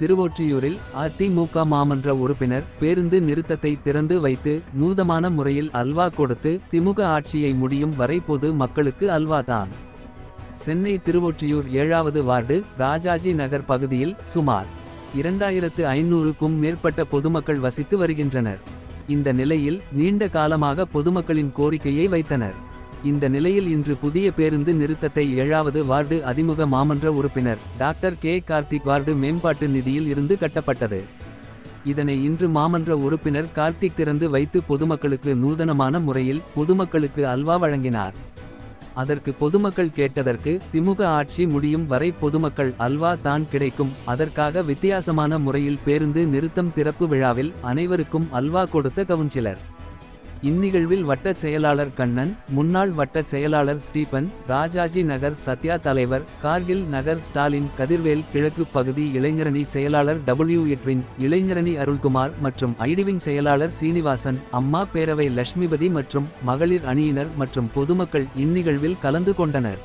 திருவொற்றியூரில் அதிமுக மாமன்ற உறுப்பினர் பேருந்து நிறுத்தத்தை திறந்து வைத்து நூதமான முறையில் அல்வா கொடுத்து திமுக ஆட்சியை முடியும் வரை பொது மக்களுக்கு அல்வா தான். சென்னை திருவொற்றியூர் ஏழாவது வார்டு ராஜாஜி நகர் பகுதியில் சுமார் இரண்டாயிரத்து ஐநூறுக்கும் மேற்பட்ட பொதுமக்கள் வசித்து வருகின்றனர். இந்த நிலையில் நீண்ட காலமாக பொதுமக்களின் கோரிக்கையை வைத்தனர். இந்த நிலையில் இன்று புதிய பேருந்து நிறுத்தத்தை ஏழாவது வார்டு அதிமுக மாமன்ற உறுப்பினர் டாக்டர் கே. கார்த்திக் வார்டு மேம்பாட்டு நிதியில் இருந்து கட்டப்பட்டது. இதனை இன்று மாமன்ற உறுப்பினர் கார்த்திக் திறந்து வைத்து பொதுமக்களுக்கு நூதனமான முறையில் பொதுமக்களுக்கு அல்வா வழங்கினார். அதற்கு பொதுமக்கள் கேட்டதற்கு திமுக ஆட்சி முடியும் வரை பொதுமக்கள் அல்வா தான் கிடைக்கும். அதற்காக வித்தியாசமான முறையில் பேருந்து நிறுத்தம் திறப்பு விழாவில் அனைவருக்கும் அல்வா கொடுத்த கவுன்சிலர். இந்நிகழ்வில் வட்ட செயலாளர் கண்ணன் முன்னாள் வட்ட செயலாளர் ஸ்டீபன் ராஜாஜி நகர் சத்யா தலைவர் கார்கில் நகர் ஸ்டாலின் கதிர்வேல் கிழக்கு பகுதி இளைஞரணி செயலாளர் டபிள்யூ எட்வின் இளைஞரணி அருள்குமார் மற்றும் ஐடிவின் செயலாளர் சீனிவாசன் அம்மா பேரவை லட்சுமிபதி மற்றும் மகளிர் அணியினர் மற்றும் பொதுமக்கள் இந்நிகழ்வில் கலந்து கொண்டனர்.